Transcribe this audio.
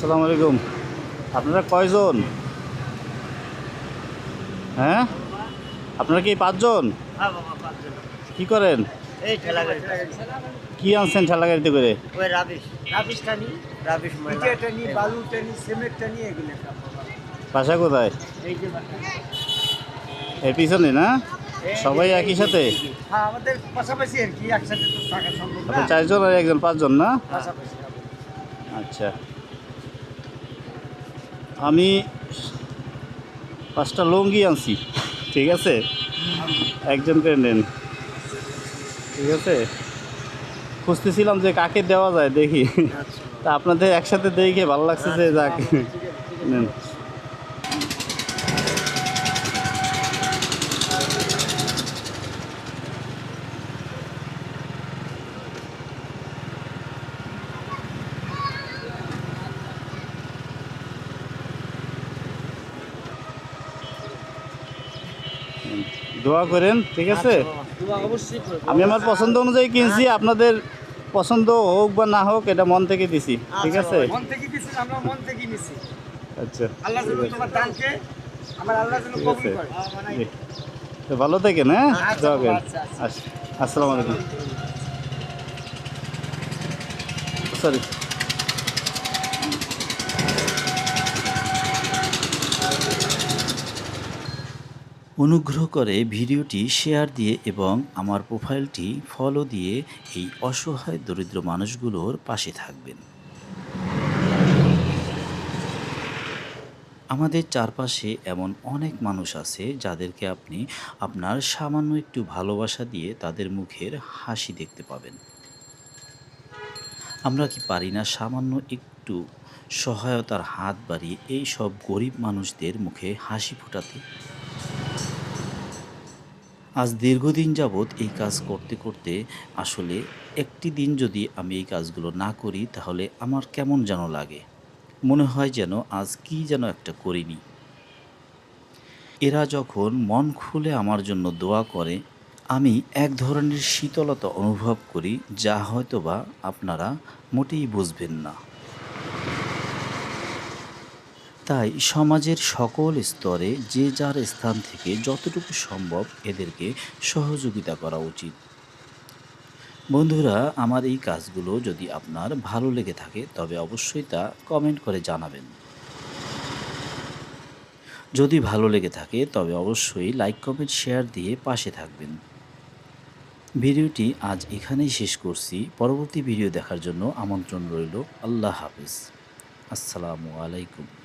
আসসালামু আলাইকুম। আপনারা কয়জন? হ্যাঁ? আপনারা কি পাঁচজন? হ্যাঁ কি করেন? এই কি আনছেন ঠেলা গাড়িতে করে? ওই রাবিশ। রাবিশ টানি রাবিশ ময়লা। ইটে টানি বালু টানি সিমেন্ট টানি এগুলো সব। বাসা কোথায়? এই এর পিছনে না? সবাই একই সাথে? হ্যাঁ আমাদের পাশাপাশি আর কি একসাথে তো থাকা সম্ভব না। আপনি চারজন আর একজন পাঁচজন না? আচ্ছা। আমি পাঁচটা লুঙ্গি আনছি ঠিক আছে? একজন করে নেন। ঠিক আছে? খুঁজতেছিলাম যে কাকে দেওয়া যায় দেখি। তা আপনাদের একসাথে দেখে ভালো লাগছে যে যাক নেন। দোয়া করেন ঠিক আছে? আমি আমার পছন্দ অনুযায়ী কিনছি আপনাদের পছন্দ হোক বা না হোক এটা মন থেকে দিছি ঠিক আছে? আচ্ছা আছে। তো ভালো থাকেন হ্যাঁ? আচ্ছা, দোয়া করেন। আচ্ছা, আচ্ছা। আসসালামু আলাইকুম। সরি অনুগ্রহ করে ভিডিওটি শেয়ার দিয়ে এবং আমার প্রোফাইলটি ফলো দিয়ে এই অসহায় দরিদ্র মানুষগুলোর পাশে থাকবেন। আমাদের চারপাশে এমন অনেক মানুষ আছে যাদেরকে আপনি আপনার সামান্য একটু ভালোবাসা দিয়ে তাদের মুখের হাসি দেখতে পাবেন। আমরা কি পারি না সামান্য একটু সহায়তার হাত বাড়িয়ে এই সব গরিব মানুষদের মুখে হাসি ফোটাতে? আজ দীর্ঘদিন যাবৎ এই কাজ করতে করতে আসলে একটি দিন যদি আমি এই কাজগুলো না করি, তাহলে আমার কেমন যেন লাগে? মনে হয় যেন আজ কি যেন একটা করিনি। এরা যখন মন খুলে আমার জন্য দোয়া করে, আমি এক ধরনের শীতলতা অনুভব করি, যা হয়তোবা আপনারা মোটেই বুঝবেন না। তাই সমাজের সকল স্তরে যে যার স্থান থেকে যতটুকু সম্ভব এদেরকে সহযোগিতা করা উচিত। বন্ধুরা, আমার এই কাজগুলো যদি আপনার ভালো লেগে থাকে, তবে অবশ্যই তা কমেন্ট করে জানাবেন। যদি ভালো লেগে থাকে, তবে অবশ্যই লাইক কমেন্ট শেয়ার দিয়ে পাশে থাকবেন। ভিডিওটি আজ এখানেই শেষ করছি। পরবর্তী ভিডিও দেখার জন্য আমন্ত্রণ রইল। আল্লাহ হাফিজ। আসসালামু আলাইকুম।